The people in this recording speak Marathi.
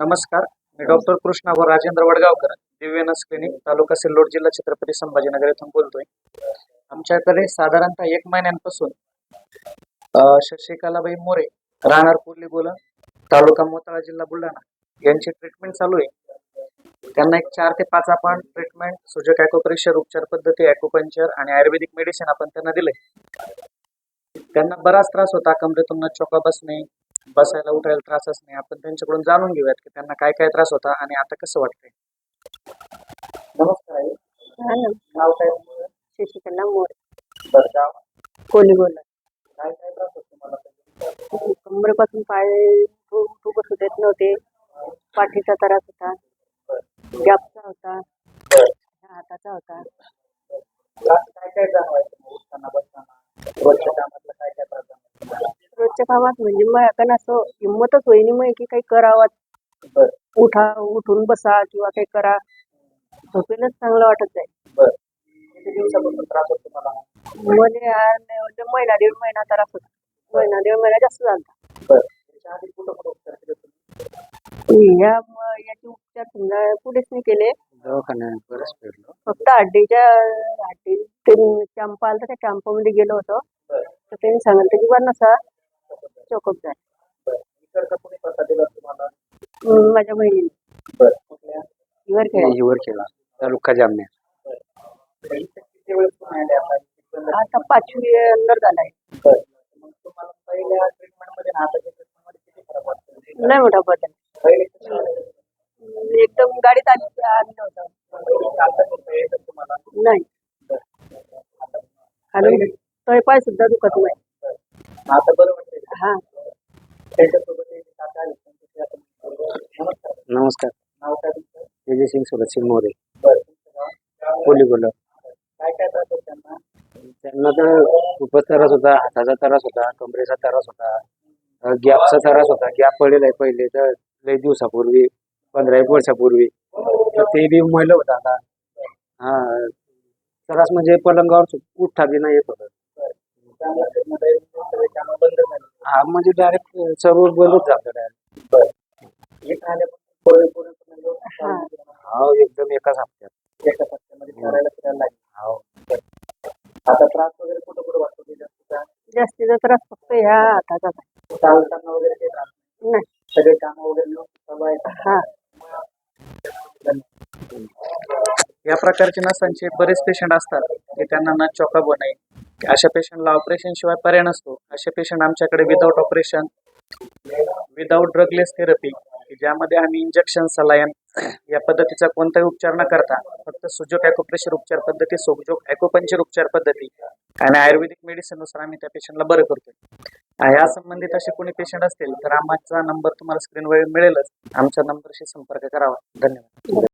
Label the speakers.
Speaker 1: नमस्कार मी डॉक्टर कृष्णा व राजेंद्र वडगावकर दिव्यनस क्लिनिक तालुका सिल्लोड जिल्हा छत्रपती संभाजीनगर येथून बोलतोय. आमच्याकडे साधारणतः एक महिन्यांपासून शशिकलाबाई मोरे राहणार कुर्ली गोला तालुका मोताळा जिल्हा बुलढाणा यांची ट्रीटमेंट चालू आहे. त्यांना एक चार ते पाच आपण ट्रीटमेंट सुजक ॲक्युप्रेशर उपचार पद्धती ॲक्युपंचर आणि आयुर्वेदिक मेडिसिन आपण त्यांना दिले त्यांना बराच त्रास होता कमरेतून चोका बसणे बसायला उठायला त्रास असणे आपण त्यांच्याकडून जाणून घेऊयात की त्यांना काय काय त्रास होता आणि आता कसं वाटतंय. नमस्कार आई.
Speaker 2: हा.
Speaker 1: नाव काय तुमचं?
Speaker 2: शशिकला मोर.
Speaker 1: बरं गाव?
Speaker 2: कोणी बोलत
Speaker 1: काय काय त्रास होतो तुम्हाला
Speaker 2: कमरेपासून पाय उठू उठू बसू देत नव्हते. पाठीचा त्रास होता. गॅपचा होता. हाताचा होता.
Speaker 1: त्रास काय काय जाणवायचं मग उठताना बसताना? रोजच्या कामातलं काय काय
Speaker 2: रोजच्या कामात म्हणजे मग असं हिंमतच होईनी मग की काही करावं.
Speaker 1: बरं.
Speaker 2: उठा उठून बसा किंवा काही करा. झोपेलच चांगलं वाटत जाईल
Speaker 1: बरं. किती दिवसापासून त्रास होतो तुम्हाला?
Speaker 2: मध्ये हा नाही म्हणजे महिना दीड महिना त्रास होता. महिना दीड महिना जास्त झाला.
Speaker 1: बरं.
Speaker 2: म- याचे उपचार समजा पुढेच नाही केले फक्त हड्डीच्या हड्डी ते कॅम्प आला त्या कॅम्पमध्ये गेलो होतो.
Speaker 1: बरं.
Speaker 2: तर त्यांनी सांगितलं की बा नसा. चोकअप झाला
Speaker 1: बरं. इकडचा कोणी पत्ता दिला तुम्हाला.
Speaker 2: माझ्या बहिणीने
Speaker 1: बरं. कुठल्या?
Speaker 2: इवर खेळा.
Speaker 3: हिवर केला तालुका जामनेर.
Speaker 1: बरं. इथे किती वेळेस तुम्ही आले आता इथपर्यंत
Speaker 2: आता पाचवी अंदर झालाय.
Speaker 1: बरं. मग तुम्हाला पहिल्या ट्रीटमेंटमध्ये आणि आताच्या ट्रीटमेंटमध्ये किती फरक वाटतो?
Speaker 2: नाही मोठा बदल.
Speaker 1: पहिले कसे
Speaker 2: एकदम गाडीत आली
Speaker 1: पहिले चालता तुम्हाला?
Speaker 2: नाही. आणि तळपाय सुद्धा दुखत नाही.
Speaker 1: बरं. आता बरं का?
Speaker 2: हा.
Speaker 1: बोलू. नमस्कार. नाव काय तुमचं?
Speaker 3: विजयसिंग सुरतसिंग मोरे.
Speaker 1: बरं तुमचं नाव?
Speaker 3: कोली बोल
Speaker 1: काय काय त्रास होत त्यांना?
Speaker 3: त्यांना तर खूपच त्रास होता हाताचा त्रास होता कमरेचा त्रास होता गॅपचा त्रास होता गॅप पडलेला आहे पहिले तर लई दिवसापूर्वी पंधरा एक वर्षापूर्वी. तर ते बी महिलं होतं आता. हा त्रास म्हणजे पलंगावर उठता बी नाही येत होतं. हा म्हणजे डायरेक्ट सर्व बंदच झालं डायरेक्ट
Speaker 2: हा.
Speaker 3: हा एकदम एकाच हप्त्यात.
Speaker 1: करायला फिरायला लागले.
Speaker 3: हो.
Speaker 1: आता त्रास वगैरे कुठं कुठं वाटतो
Speaker 2: जास्तीचा त्रास फक्त ह्या हाताचा.
Speaker 1: चालताना वगैरे काही त्रास नाही.
Speaker 2: नाही.
Speaker 1: सगळे कामं वगैरे लोक चालू आहेत?
Speaker 2: हा.
Speaker 1: या प्रकारचे नसांचे बरेच पेशंट असतात की त्यांना न चॉकअप होणे अशा पेशंटला ऑपरेशन शिवाय पर्याय नसतो. असे पेशंट आमच्याकडे without operation without drugless therapy ज्यामध्ये आम्ही इंजेक्शन सलायन या पद्धतीचा कोणताही उपचार न करता फक्त सुजोक ॲकोप्रेशर उपचार पद्धती सुजोक ॲकोपंचर उपचार पद्धती आणि आयुर्वेदिक मेडिसिननुसार आम्ही त्या पेशंटला बरं करतोय. या संबंधित असे कोणी पेशंट असतील तर आमचा नंबर तुम्हाला स्क्रीनवर मिळेलच. आमच्या नंबरशी संपर्क करावा. धन्यवाद.